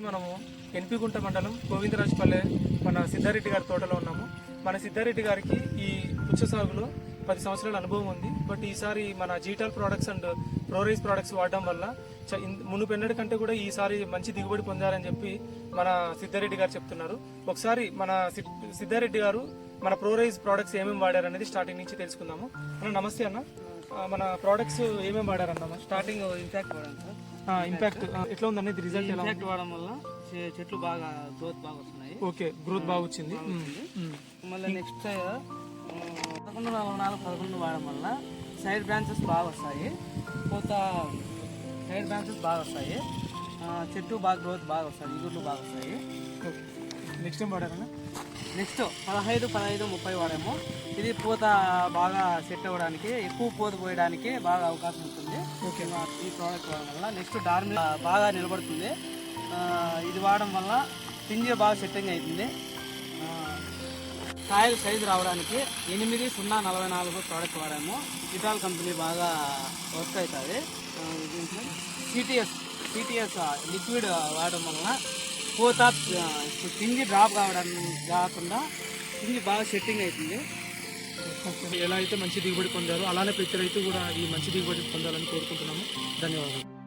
మనము ఎన్పిగుంట మండలం గోవిందరాజుపల్లె మన సిద్ధారెడ్డి గారి తోటలో ఉన్నాము. మన సిద్ధారెడ్డి గారికి ఈ పుచ్చ సాగులో పది సంవత్సరాల అనుభవం ఉంది. బట్ ఈసారి మన జీటాల్ ప్రోడక్ట్స్ అండ్ ప్రోరైజ్ ప్రోడక్ట్స్ వాడడం వల్ల మునుపెన్నడి కంటే కూడా ఈసారి మంచి దిగుబడి పొందారని చెప్పి మన సిద్ధారెడ్డి గారు చెప్తున్నారు. ఒకసారి మన సిద్ధారెడ్డి గారు మన ప్రోరైజ్ ప్రోడక్ట్స్ ఏమేమి వాడారనేది స్టార్టింగ్ నుంచి తెలుసుకుందాము. అన్న నమస్తే అన్న. మన ప్రోడక్ట్స్ ఏమేమి వాడారన్న స్టార్టింగ్ ఇంపాక్ట్ వాడాం సార్. ఇంపాక్ట్ ఎట్లా ఉందనేది రిజల్ట్ ఎలా ఉంది? ఇంపాక్ట్ వాడడం వల్ల చెట్లు బాగా గ్రోత్ బాగా వస్తున్నాయి. ఓకే గ్రోత్ బాగా వచ్చింది. మళ్ళీ నెక్స్ట్ పదకొండు నాలుగు నాలుగు పదకొండు వాడడం వల్ల సైడ్ బ్రాంచెస్ బాగా వస్తాయి. కొత్త సైడ్ బ్రాంచెస్ బాగా వస్తాయి. చెట్టు బాగా గ్రోత్ బాగా వస్తాయి ఇగుర్లు బాగా వస్తాయి. ఓకే. నెక్స్ట్ టైం వాడారన్నా? నెక్స్ట్ పదహైదు పదహైదు ముప్పై వాడాము. ఇది పూత బాగా సెట్ అవ్వడానికి ఎక్కువ పూత పోయడానికి బాగా అవకాశం ఉంటుంది. ఓకే ఈ ప్రోడక్ట్ వాడడం వల్ల నెక్స్ట్ డార్మి బాగా నిలబడుతుంది. ఇది వాడడం వల్ల పింజ బాగా సెట్టింగ్ అవుతుంది కాయలు సైజు రావడానికి ఎనిమిది సున్నా నలభై నాలుగు ప్రోడక్ట్ వాడాము. ఇటాల్ కంపెనీ బాగా వర్క్ అవుతుంది. సిటిఎస్ సిటిఎస్ లిక్విడ్ వాడడం వలన కోత ఇప్పుడు పిండి డ్రాప్ కావడం కాకుండా పిండి బాగా సెట్టింగ్ అవుతుంది. ఎలా అయితే మంచి దిగుబడి పొందారో అలానే ప్రతి రైతు కూడా ఈ మంచి దిగుబడి పొందాలని కోరుకుంటున్నాము. ధన్యవాదాలు.